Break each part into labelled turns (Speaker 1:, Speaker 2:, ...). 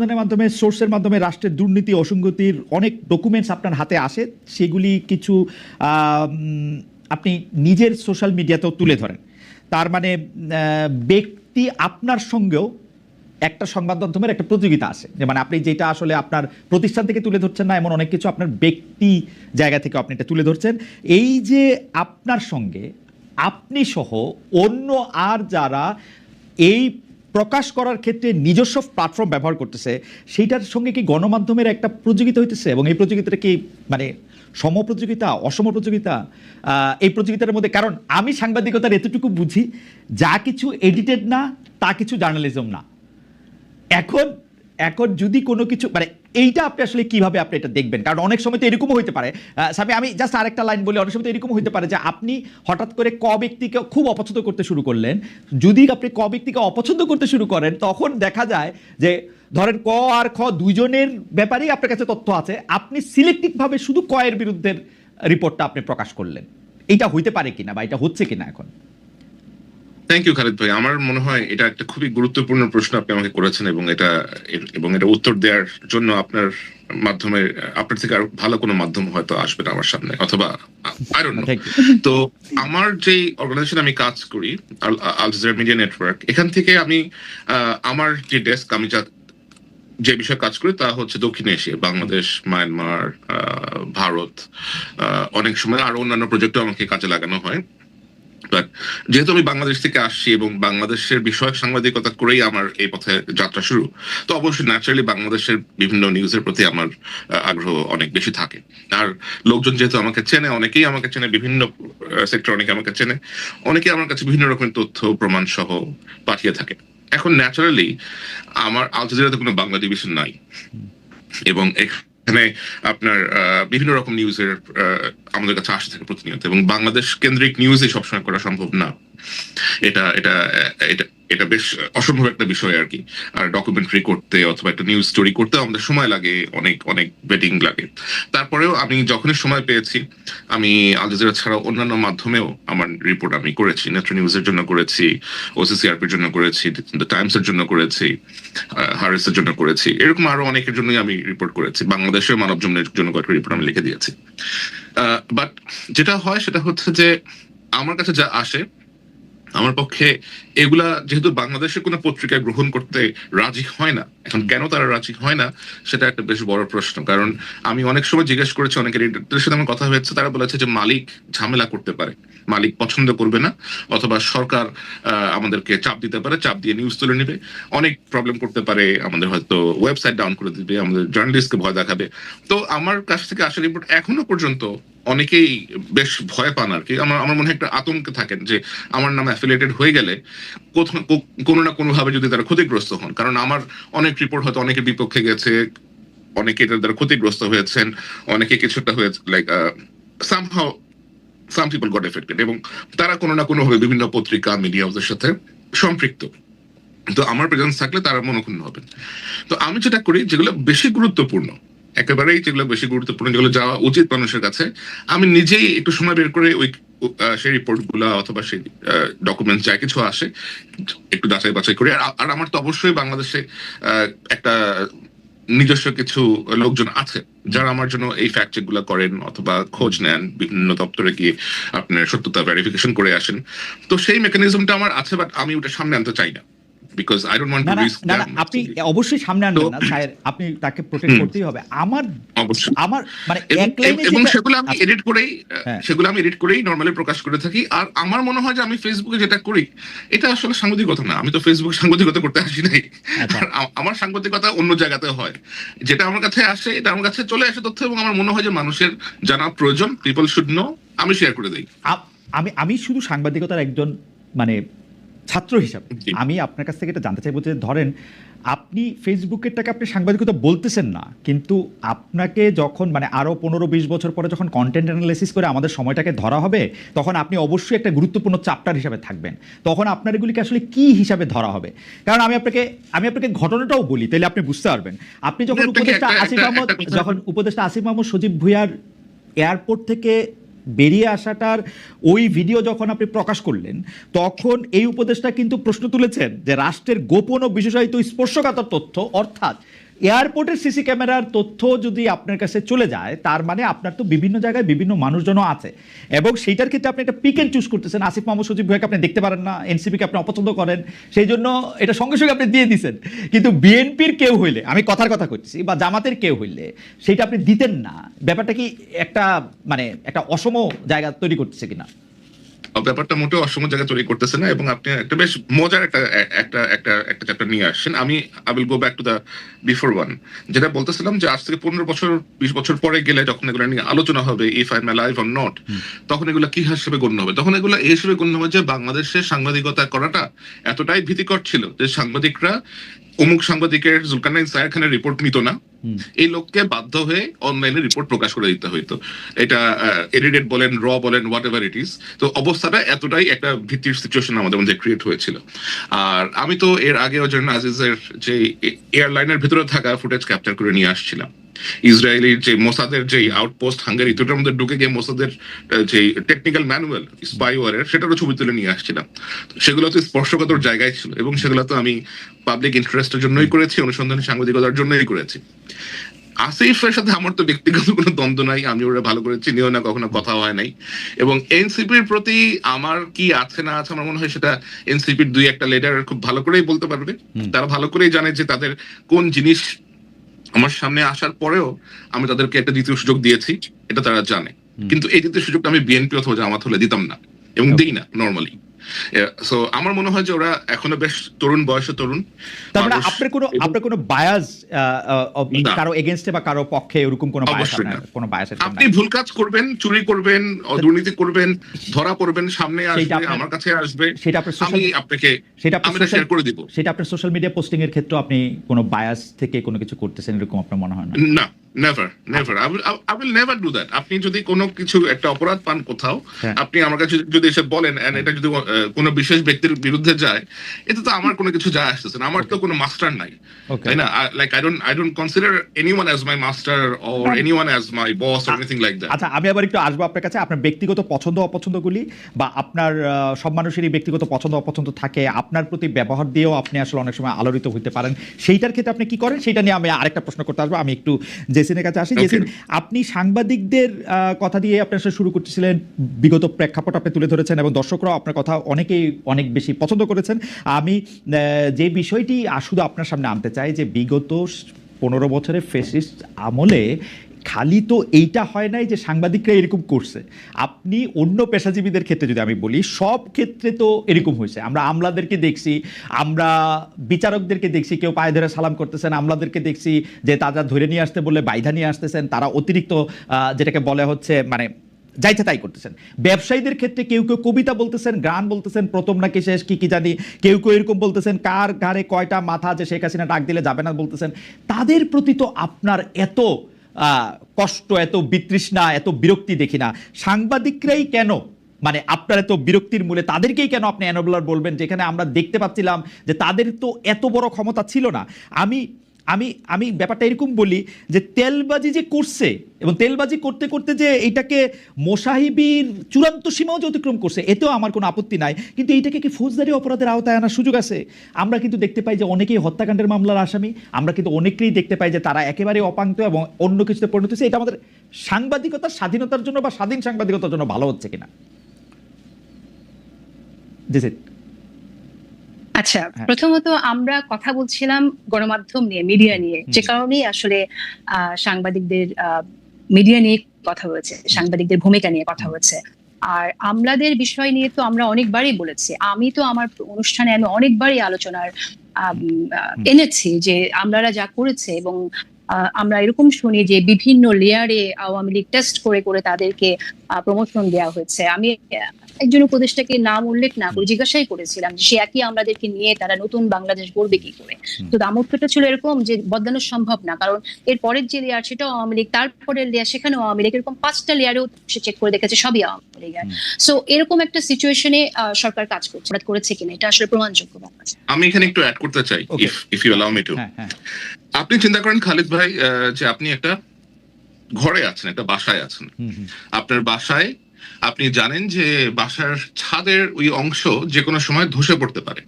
Speaker 1: অনুসন্ধানের মাধ্যমে সোর্সের মাধ্যমে রাষ্ট্রের দুর্নীতি, অসঙ্গতির অনেক ডকুমেন্টস আপনার হাতে আসে। সেগুলি কিছু আপনি নিজের সোশ্যাল মিডিয়াতেও তুলে ধরেন। তার মানে ব্যক্তি আপনার সঙ্গেও একটা সংবাদ মাধ্যমের একটা প্রতিযোগিতা আছে। যে মানে আপনি যেটা আসলে আপনার প্রতিষ্ঠান থেকে তুলে ধরছেন না, এমন অনেক কিছু আপনার ব্যক্তি জায়গা থেকে আপনি এটা তুলে ধরছেন। এই যে আপনার সঙ্গে, আপনি সহ অন্য আর যারা এই প্রকাশ করার ক্ষেত্রে নিজস্ব প্ল্যাটফর্ম ব্যবহার করতেছে, সেইটার সঙ্গে কি গণমাধ্যমের একটা প্রতিযোগিতা হইতেছে? এবং এই প্রতিযোগিতাটা কি মানে সম প্রতিযোগিতা অসম প্রতিযোগিতা এই প্রতিযোগিতার মধ্যে, কারণ আমি সাংবাদিকতার এতটুকু বুঝি, যা কিছু এডিটেড না, তা কিছু জার্নালিজম না। এখন এখন যদি কোনো কিছু মানে এইটা আপনি আসলে কীভাবে আপনি এটা দেখবেন? কারণ অনেক সময় তো এরকমও হইতে পারে। সামি আমি জাস্ট আরেকটা লাইন বলি, অনেক সময় তো এরকম হইতে পারে যে আপনি হঠাৎ করে ক ব্যক্তিকে খুব অপছন্দ করতে শুরু করলেন। যদি আপনি ক ব্যক্তিকে অপছন্দ করতে শুরু করেন, তখন দেখা যায় যে ধরেন ক আর খ দুইজনের ব্যাপারেই আপনার কাছে তথ্য আছে। আপনি সিলেক্টিভভাবে শুধু ক এর বিরুদ্ধে রিপোর্টটা আপনি প্রকাশ করলেন। এটা হইতে পারে কিনা বা এটা হচ্ছে কিনা এখন?
Speaker 2: থ্যাংক ইউ খালিদ ভাই। আমার মনে হয় এটা একটা খুবই গুরুত্বপূর্ণ প্রশ্ন আপনি আমাকে করেছেন এবং এটা এবং এটা উত্তর দেওয়ার জন্য আপনার মাধ্যমে আপনার থেকে আর ভালো কোনো মাধ্যম হয়তো আসবে না আমার সামনে অথবা তো আমার যে অর্গানাইজেশন আমি কাজ করি আল জাজিরা মিডিয়া নেটওয়ার্ক এখান থেকে আমি আমার যে ডেস্ক আমি যা যে বিষয়ে কাজ করি তা হচ্ছে দক্ষিণ এশিয়া বাংলাদেশ মায়ানমার ভারত অনেক সময় আরও অন্যান্য প্রজেক্টও আমাকে কাজে লাগানো হয়। বাট যেহেতু আমি বাংলাদেশ থেকে আসছি এবং বাংলাদেশের বিষয়ক সাংবাদিকতা করেই আমার এই পথে যাত্রা শুরু, তো অবশ্যই ন্যাচারালি বাংলাদেশের বিভিন্ন নিউজের প্রতি আমার আগ্রহ অনেক বেশি থাকে। আর লোকজন যেহেতু আমাকে চেনে, অনেকেই আমাকে চেনে, বিভিন্ন সেক্টর অনেকে আমাকে চেনে অনেকে আমার কাছে বিভিন্ন রকমের তথ্য, প্রমাণ সহ পাঠিয়ে থাকে। এখন ন্যাচারালি আমার আল কোনো বাংলা ডিভিশন নাই। এবং এখানে আপনার বিভিন্ন রকম নিউজের আমাদের কাছে আসতে থাকে প্রতিনিয়ত এবং বাংলাদেশ কেন্দ্রিক নিউজই সবসময় করা সম্ভব না। এটা এটা এটা এটা বেশ অসম্ভব একটা বিষয় আর কি। আর ডকুমেন্টারি করতে অথবা একটা নিউজ স্টোরি করতে আমাদের সময় লাগে, অনেক অনেক বেটিং লাগে। তারপরেও আমি যখনই সময় পেয়েছি, আমি আল জাজিরা ছাড়া অন্যান্য মাধ্যমেও আমার রিপোর্ট আমি করেছি। নেত্র নিউজের জন্য করেছি ওসিসিআরপির জন্য করেছি দ্য টাইমসের জন্য করেছি হারেসের জন্য করেছি। এরকম আরও অনেকের জন্যই আমি রিপোর্ট করেছি। বাংলাদেশের মানব জন্য কয়েকটা রিপোর্ট আমি লিখে দিয়েছি। বাট যেটা হয় সেটা হচ্ছে যে, আমার কাছে যা আসে আমার পক্ষে এগুলা যেহেতু বাংলাদেশের কোনো পত্রিকায় গ্রহণ করতে রাজি হয় না, এখন কেন তারা রাজি হয় না, সেটা একটা বেশ বড় প্রশ্ন। কারণ আমি অনেক সময় জিজ্ঞেস করেছি, অনেক এডিটরদের সাথে আমার কথা হয়েছে, তারা বলেছে যে মালিক ঝামেলা করতে পারে, মালিক পছন্দ করবে না, অথবা সরকার আমাদেরকে চাপ দিতে পারে, চাপ দিয়ে নিউজ তুলে নেবে। অনেক প্রবলেম করতে পারে, আমাদের হয়তো ওয়েবসাইট ডাউন করে দিবে, আমাদের জার্নালিস্টকে ভয় দেখাবে। তো আমার কাছ থেকে আসা রিপোর্ট এখনও পর্যন্ত অনেকেই বেশ ভয় পান আর কি। আমার আমার মনে হয় একটা আতঙ্কে থাকেন যে আমার নাম অ্যাফিলিয়েটেড হয়ে গেলে কোনো না কোনোভাবে যদি তারা ক্ষতিগ্রস্ত হন। কারণ আমার অনেক রিপোর্ট হয়তো অনেকের বিপক্ষে গেছে, অনেকে এটার দ্বারা ক্ষতিগ্রস্ত হয়েছেন, অনেকে কিছুটা হয়েছে like somehow some people got affected এবং তারা কোনো না কোনো ভাবে বিভিন্ন পত্রিকা মিডিয়া সাথে সম্পৃক্ত। তো আমার প্রেজেন্স থাকলে তারা মনক্ষুণ্ণ হবেন। তো আমি যেটা করি, যেগুলো বেশি গুরুত্বপূর্ণ একেবারেই যেগুলো বেশি গুরুত্বপূর্ণ, যেগুলো যাওয়া উচিত মানুষের কাছে। আমি নিজেই একটু সময় বের করে ওই সেই রিপোর্টগুলা অথবা সেই ডকুমেন্ট যা কিছু আসে, একটু যাচাই বাছাই করি। আর আমার তো অবশ্যই বাংলাদেশে একটা নিজস্ব কিছু লোকজন আছে, যারা আমার জন্য এই ফ্যাক্ট চেকগুলা করেন অথবা খোঁজ নেন, বিভিন্ন দপ্তরে গিয়ে আপনার সত্যতা ভেরিফিকেশন করে আসেন। তো সেই মেকানিজমটা আমার আছে বাট আমি ওটা সামনে আনতে চাই না।
Speaker 1: না না আপনি অবশ্যই সামনে আনবেন না স্যার। আপনি তাকে প্রোটেক্ট করতেই হবে। আমার আমার মানে এক লাইনে
Speaker 2: এবং সেগুলো আমি
Speaker 1: আচ্ছা,
Speaker 2: এডিট করেই
Speaker 1: হ্যাঁ।
Speaker 2: সেগুলো আমি এডিট করেই নর্মালি প্রকাশ করে থাকি। আর আমার মনে হয় যে আমি ফেসবুকে যেটা করি এটা আসলে সাংবাদিকতা না। আমি তো ফেসবুক সাংবাদিকতা করতে আসি নাই।
Speaker 1: আচ্ছা।
Speaker 2: আর আমার সাংবাদিকতা অন্য জায়গাতে হয়। যেটা আমার কাছে আসে এটা আমার কাছে চলে আসে তথ্য এবং আমার মনে হয় যে মানুষের জানা প্রয়োজন পিপল শুড নো আমি শেয়ার করে দিই।
Speaker 1: আমি আমি শুধু সাংবাদিকতার একজন মানে ছাত্র হিসাবে। আমি আপনার কাছ থেকে এটা জানতে চাইব যে ধরেন আপনি ফেসবুকেরটাকে আপনি সাংবাদিকতা বলতেছেন না কিন্তু আপনাকে যখন মানে আরও পনেরো বিশ বছর পরে যখন কন্টেন্ট অ্যানালাইসিস করে আমাদের সময়টাকে ধরা হবে তখন আপনি অবশ্যই একটা গুরুত্বপূর্ণ চাপ্টার হিসাবে থাকবেন। তখন আপনার এগুলিকে আসলে কি হিসাবে ধরা হবে? কারণ আমি আপনাকে আমি আপনাকে ঘটনাটাও বলি তাহলে আপনি বুঝতে পারবেন। আপনি যখন উপদেষ্টা আসিফ আহমদ যখন উপদেষ্টা আসিফ মাহমুদ সজীব ভুইয়ার এয়ারপোর্ট থেকে বেরিয়ে আসাটার ওই ভিডিও যখন আপনি প্রকাশ করলেন, তখন এই উপদেশটা কিন্তু প্রশ্ন তুলেছেন যে রাষ্ট্রের গোপন ও বিশেষায়িত স্পর্শকাতর তথ্য, অর্থাৎ এয়ারপোর্টের সিসি ক্যামেরার তথ্য যদি আপনার কাছে চলে যায়, তার মানে আপনার তো বিভিন্ন জায়গায় বিভিন্ন মানুষজনও আছে। এবং সেইটার ক্ষেত্রে আপনি একটা পিক এন্ড চুজ করতেছেন। আসিফ মোহাম্মদ সজিব ভাইকে আপনি দেখতে পারেন না, এনসিপিকে আপনি অপছন্দ করেন, সেই জন্য এটা সঙ্গে সঙ্গে আপনি দিয়ে দিছেন। কিন্তু বিএনপির কেউ হইলে, আমি কথার কথা করতেছি বা জামাতের কেউ হইলে সেটা আপনি দিতেন না। ব্যাপারটা কি একটা মানে একটা অসম জায়গা তৈরি করতেছে কিনা?
Speaker 2: ব্যাপারটা মোটেও অসম জায়গায় তৈরি করতেছে না এবং আপনি একটা বেশ মজার একটা একটা একটা একটা চ্যাপ্টার নিয়ে আসছেন। আমি I will go back to the before one যেটা বলতেছিলাম যে আজ থেকে পনেরো বছর বিশ বছর পরে গেলে যখন এগুলো নিয়ে আলোচনা হবে if I am live or not তখন এগুলো কি হিসেবে গণ্য হবে? তখন এগুলো এই হিসেবে গণ্য হবে যে বাংলাদেশের সাংবাদিকতা করাটা এতটাই ভীতিকর ছিল যে সাংবাদিকরা অমুক সাংবাদিকের জুলকানাইন সায়ার খানের রিপোর্ট নিত না এই লোককে বাধ্য হয়ে অনলাইনে রিপোর্ট প্রকাশ করে দিতে হইতো। এটা এডিটেড বলেন র বলেন হোয়াট এভার ইট ইজ তো অবস্থাটা এতটাই একটা ভিত্তির সিচুয়েশন আমাদের মধ্যে ক্রিয়েট হয়েছিল। আর আমি তো এর আগেও যেন আজিজের যে এয়ারলাইনের ভিতরে থাকা ফুটেজ ক্যাপচার করে নিয়ে আসছিলাম। ইসরায়েলের যে মোসাদের যে আউটপোস্ট হাঙ্গারি দুটোর মধ্যে ঢুকে গিয়ে মোসাদের যে টেকনিক্যাল ম্যানুয়াল স্পাইওয়ারের সেটারও ছবি তুলে নিয়ে আসছিলাম। সেগুলো তো স্পর্শকাতর জায়গায় ছিল এবং সেগুলো তো আমি পাবলিক ইন্টারেস্টের জন্যই করেছি অনুসন্ধানী সাংবাদিকতার জন্যই করেছি। আসিফের সাথে আমার তো ব্যক্তিগত কোনো দ্বন্দ্ব নাই আমি ওরা ভালো করে চিনিও না কখনো কথা হয় নাই। এবং এনসিপির প্রতি আমার কি আছে না আছে আমার মনে হয় সেটা এনসিপির দুই একটা লিডার খুব ভালো করেই বলতে পারবে। তারা ভালো করেই জানে যে তাদের কোন জিনিস আমার সামনে আসার পরেও আমি তাদেরকে একটা দ্বিতীয় সুযোগ দিয়েছি এটা তারা জানে। কিন্তু এই দ্বিতীয় সুযোগটা আমি বিএনপি অথবা জামাত হলে দিতাম না এবং দিই না নর্মালি সো আমার মনে হয় যে ওরা এখনও বেশ তরুণ বয়সে তরুণ।
Speaker 1: তার মানে আপনার কোনো আপনার কোনো বায়াস। কারও এগেনস্টে বা কারও পক্ষে এরকম কোনো বায়াস। কোনো বায়াস
Speaker 2: আপনি ভুল কাজ করবেন চুরি করবেন দুর্নীতি করবেন ধরা পড়বেন সামনে আসবে আমার কাছে আসবে।
Speaker 1: সেটা আপনার
Speaker 2: আমি আপনাকে
Speaker 1: সেটা
Speaker 2: আমি শেয়ার করে দিব।
Speaker 1: সেটা আপনার সোশ্যাল মিডিয়া পোস্টিং এর ক্ষেত্রে আপনি কোনো বায়াস থেকে কোনো কিছু করতেছেন এরকম আপনার মনে হয় না?
Speaker 2: না। Never never I will I will never do that আপনি যদি কোনো কিছু একটা অপরাধ পান কোথাও
Speaker 1: হ্যাঁ।
Speaker 2: আপনি আমার কাছে যদি এসে বলেন and এটা যদি কোনো বিশেষ ব্যক্তির বিরুদ্ধে যায় এতে তো আমার কোনো কিছু যায় আসতেছে না। আমার তো কোনো মাস্টার নাই তাই না? Like I don't I don't consider anyone as my master or anyone as my boss or anything like that
Speaker 1: আচ্ছা আমি আবার একটু আসব আপনার কাছে। আপনার ব্যক্তিগত পছন্দ অপছন্দগুলি বা আপনার সব মানুষেরই ব্যক্তিগত পছন্দ অপছন্দ থাকে আপনার প্রতি ব্যবহার দিয়েও আপনি আসলে অনেক সময় আলোড়িত হইতে পারেন। সেইটার ক্ষেত্রে আপনি কি করেন? সেটা নিয়ে আমি আরেকটা প্রশ্ন করতে আসব। আমি একটু জেসিনের কাছে আসি। জেসিন আপনি সাংবাদিকদের কথা দিয়ে আপনার সাথে শুরু করতেছিলেন। বিগত প্রেক্ষাপট আপনি তুলে ধরেছেন এবং দর্শকরাও আপনার কথা অনেকেই অনেক বেশি পছন্দ করেছেন। আমি যে বিষয়টি শুধু আপনার সামনে আনতে চাই যে বিগত পনেরো বছরের ফেসিস্ট আমলে খালি তো এইটা হয় নাই যে সাংবাদিকরা এরকম করছে। আপনি অন্য পেশাজীবীদের ক্ষেত্রে যদি আমি বলি, সব ক্ষেত্রে তো এরকম হয়েছে। আমরা আমলাদেরকে দেখছি, আমরা বিচারকদেরকে দেখছি, কেউ পায়ে ধরে সালাম করতেছেন, আমলাদেরকে দেখছি যে তাজা ধরে নিয়ে আসতে বললে বাইধা নিয়ে আসতেছেন, তারা অতিরিক্ত যেটাকে বলে হচ্ছে মানে যাইতে তাই করতেছেন। ব্যবসায়ীদের ক্ষেত্রে কেউ কেউ কবিতা বলতেছেন, গান বলতেছেন, প্রথম নাকি শেষ, কি কি জানি, কেউ কেউ এরকম বলতেছেন, কার ঘাড়ে কয়টা মাথা যে শেখ হাসিনা ডাক দিলে যাবে না বলতেছেন। তাদের প্রতি তো আপনার এত কষ্ট এত, বিতৃষ্ণা এত, বিরক্তি দেখি না। সাংবাদিকরাই কেন? মানে আপনার এত বিরক্তির মূলে তাদেরকেই কেন আপনি অ্যানোবলার বলবেন? যেখানে আমরা দেখতে পাচ্ছিলাম যে তাদের তো এত বড় ক্ষমতা ছিল না। আমি আমি আমি ব্যাপারটা এরকম বলি যে তেলবাজি যে করছে এবং তেলবাজি করতে করতে যে এইটাকে মোসাহিবির চূড়ান্ত সীমাও যে অতিক্রম করছে, এতেও আমার কোনো আপত্তি নাই। কিন্তু এইটাকে কি ফৌজদারি অপরাধের আওতায় আনার সুযোগ আছে? আমরা কিন্তু দেখতে পাই যে অনেকেই হত্যাকাণ্ডের মামলার আসামি, আমরা কিন্তু অনেকেই দেখতে পাই যে তারা একেবারে অপাঙ্ক্ত এবং অন্য কিছুতে পরিণত হচ্ছে এটা আমাদের সাংবাদিকতার স্বাধীনতার জন্য বা স্বাধীন সাংবাদিকতার জন্য ভালো হচ্ছে কিনা? জি
Speaker 3: আচ্ছা
Speaker 1: হ্যাঁ।
Speaker 3: প্রথমত আমরা কথা বলছিলাম গণমাধ্যম নিয়ে মিডিয়া নিয়ে। যে কারণেই আসলে সাংবাদিকদের মিডিয়া নিয়ে কথা হয়েছে সাংবাদিকদের ভূমিকা নিয়ে কথা হয়েছে। আর আমলাদের বিষয় নিয়ে তো আমরা অনেকবারই বলেছি। আমি তো আমার অনুষ্ঠানে আমি অনেকবারই আলোচনার এনেছি যে আমলারা যা করেছে এবং আমরা এরকম শুনি যে বিভিন্ন লেয়ারে আওয়ামী লীগ টেস্ট করে করে তাদেরকে প্রমোশন দেওয়া হয়েছে। আমি একজন উপদেষ্টাকে নাম উল্লেখ না করে জিজ্ঞাসাই করেছিলাম যে সে একই আমাদেরকে নিয়ে তারা নতুন বাংলাদেশ গড়বে কি করে? তো দামোত্তরটা ছিল এরকম যে বদলানো সম্ভব না কারণ এর পরের যে লেয়ার সেটাও আওয়ামী লীগ তারপরের লেয়ার সেখানেও আওয়ামী লীগ এরকম পাঁচটা লেয়ারেও সে চেক করে দেখেছে সবই আওয়ামী লীগের সো এরকম একটা সিচুয়েশনে সরকার কাজ করছে করেছে কিনা এটা আসলে প্রমাণযোগ্য ব্যাপার
Speaker 2: আমি এখানে একটু অ্যাড করতে চাই. If if you allow me to আপনি চিন্তা করেন খালিদ ভাই আহ, যে আপনি একটা ঘরে আছেন একটা বাসায় আছেন। আপনার বাসায় আপনি জানেন যে বাসার ছাদের ওই অংশ যে কোনো সময় ধসে পড়তে পারে।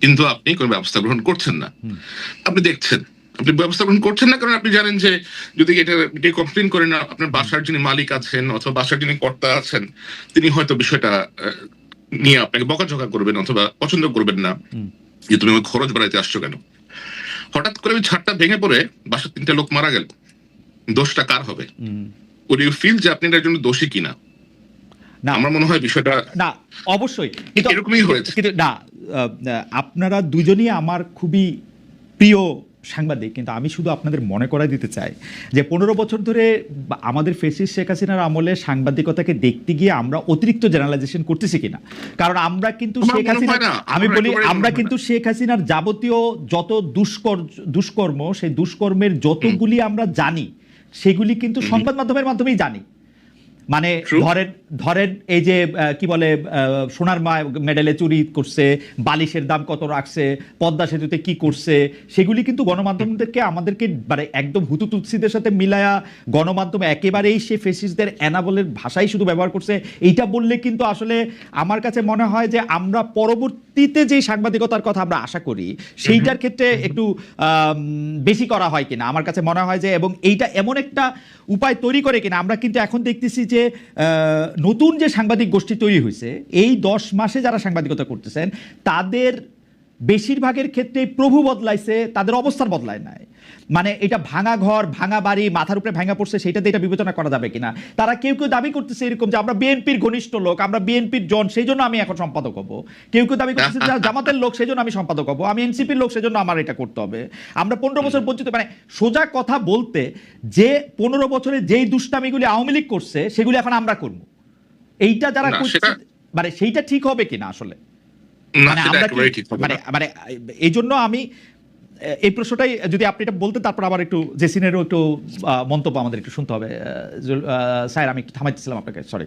Speaker 2: কিন্তু আপনি কোনো ব্যবস্থা গ্রহণ করছেন না। আপনি দেখছেন। আপনি ব্যবস্থা গ্রহণ করছেন না কারণ আপনি জানেন যে যদি এটা এটা কমপ্লেন করেন আপনার বাসার যিনি মালিক আছেন অথবা বাসার যিনি কর্তা আছেন তিনি হয়তো বিষয়টা নিয়ে আপনাকে বকাঝকা করবেন অথবা পছন্দ করবেন না। যে তুমি আমার খরচ বাড়াইতে আসছো কেন? হঠাৎ করে ওই ছাদটা ভেঙে পড়ে বাসার তিনটা লোক মারা গেল। দোষটা কার হবে। উড ইউ ফিল যে আপনি এটার জন্য দোষী কিনা?
Speaker 1: না।
Speaker 2: আমার মনে হয় বিষয়টা
Speaker 1: না অবশ্যই। কিন্তু
Speaker 2: এরকমই হয়েছে।
Speaker 1: কিন্তু না আপনারা দুজনই আমার খুবই প্রিয় সাংবাদিক কিন্তু আমি শুধু আপনাদের মনে করাই দিতে চাই যে পনেরো বছর ধরে আমাদের ফেসিস শেখ হাসিনার আমলে সাংবাদিকতাকে দেখতে গিয়ে আমরা অতিরিক্ত জেনারেলাইজেশন করতেছি কিনা। কারণ আমরা কিন্তু শেখ হাসিনা আমি বলি আমরা কিন্তু শেখ হাসিনার যাবতীয় যত দুষ্কর দুষ্কর্ম সেই দুষ্কর্মের যতগুলি আমরা জানি সেগুলি কিন্তু সংবাদ মাধ্যমের মাধ্যমেই জানি। মানে. ধরেন ধরেন এই যে কি বলে সোনার মা মেডেলে চুরি করছে, বালিশের দাম কত রাখছে, পদ্মা সেতুতে কি করছে, সেগুলি কিন্তু গণমাধ্যমদেরকে আমাদেরকে মানে একদম হুতুতুৎসিদের সাথে মিলায়া গণমাধ্যম একেবারেই সে ফেসিসদের অ্যানাবলের ভাষাই শুধু ব্যবহার করছে। এইটা বললে কিন্তু আসলে আমার কাছে মনে হয় যে আমরা পরবর্তীতে যে সাংবাদিকতার কথা আমরা আশা করি, সেইটার ক্ষেত্রে একটু বেশি করা হয় কিনা আমার কাছে মনে হয় যে, এবং এইটা এমন একটা উপায় তৈরি করে কিনা, আমরা কিন্তু এখন দেখতেছি যে নতুন যে সাংবাদিক গোষ্ঠী তৈরি হয়েছে এই দশ মাসে যারা সাংবাদিকতা করতেছেন তাদের বেশিরভাগের ক্ষেত্রে প্রভু বদলাইছে তাদের অবস্থান বদলায় নাই। মানে এটা ভাঙা ঘর ভাঙা বাড়ি মাথার উপরে ভাঙা পড়ছে সেটাতে এটা বিবেচনা করা যাবে কিনা? তারা কেউ কেউ দাবি করতেছে এরকম যে আমরা বিএনপির ঘনিষ্ঠ লোক আমরা বিএনপির জন সেই জন্য আমি এখন সম্পাদক হব। কেউ কেউ দাবি করতেছে যে জামাতের লোক সেই জন্য আমি সম্পাদক হব। আমি এনসিপির লোক সেই জন্য আমার এটা করতে হবে। আমরা পনেরো বছর বঞ্চিত মানে সোজা কথা বলতে যে পনেরো বছরে যেই দুষ্টামিগুলি আওয়ামী লীগ করছে সেগুলি এখন আমরা করব। এইটা যারা করছে মানে সেইটা ঠিক হবে কিনা আসলে?
Speaker 2: না
Speaker 1: মানে আমরা কি-
Speaker 2: ঠিক
Speaker 1: মানে মানে এই জন্য আমি এই প্রশ্নটাই যদি আপনি এটা বলতেন তারপর আবার একটু জেসিনেরও একটু মন্তব্য আমাদের একটু শুনতে হবে। স্যার আমি একটু থামাইতেছিলাম আপনাকে সরি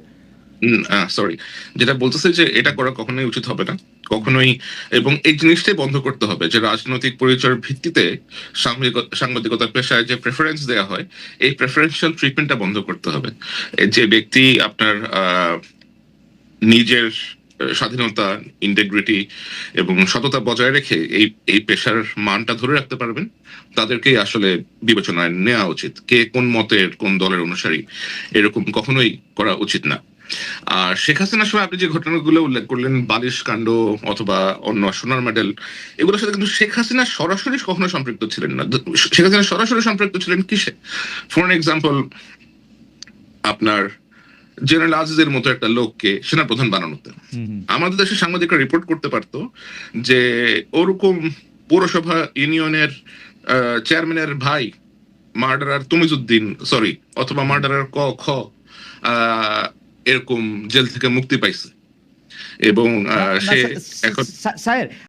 Speaker 2: সরি যেটা বলতেছে যে এটা করা কখনোই উচিত হবে না, কখনোই, এবং এই জিনিসটাই বন্ধ করতে হবে যে রাজনৈতিক পরিচয়ের ভিত্তিতে সাংবাদিক- সাংবাদিকতার পেশায় যে প্রেফারেন্স দেওয়া হয়, এই প্রেফারেন্সিয়াল ট্রিটমেন্টটা বন্ধ করতে হবে। যে ব্যক্তি আপনার নিজের স্বাধীনতা ইন্টেগ্রিটি এবং সততা বজায় রেখে এই এই পেশার মানটা ধরে রাখতে পারবেন, তাদেরকেই আসলে বিবেচনায় নেওয়া উচিত, কে কোন মতের, কোন দলের অনুসারী, এরকম কখনোই করা উচিত না। আর শেখ হাসিনার সময় আপনি যে ঘটনাগুলো উল্লেখ করলেন বালিশ কাণ্ড অথবা অন্য সোনার মেডেল এগুলোর সাথে কিন্তু শেখ হাসিনা সরাসরি কখনো সম্পৃক্ত ছিলেন না। শেখ হাসিনা সরাসরি সম্পৃক্ত ছিলেন কিসে? ফর এক্সাম্পল আপনার জেনারেল আজিজের মতো একটা লোককে সেনাপ্রধান বানানোতে। আমাদের দেশে সাংবাদিকরা রিপোর্ট করতে পারতো যে ওরকম পৌরসভা ইউনিয়নের চেয়ারম্যানের ভাই মার্ডারার তুমিজুদ্দিন সরি অথবা মার্ডারার ক খ এরকম জেল থেকে মুক্তি পাইছে। এবং আহ, সে এখন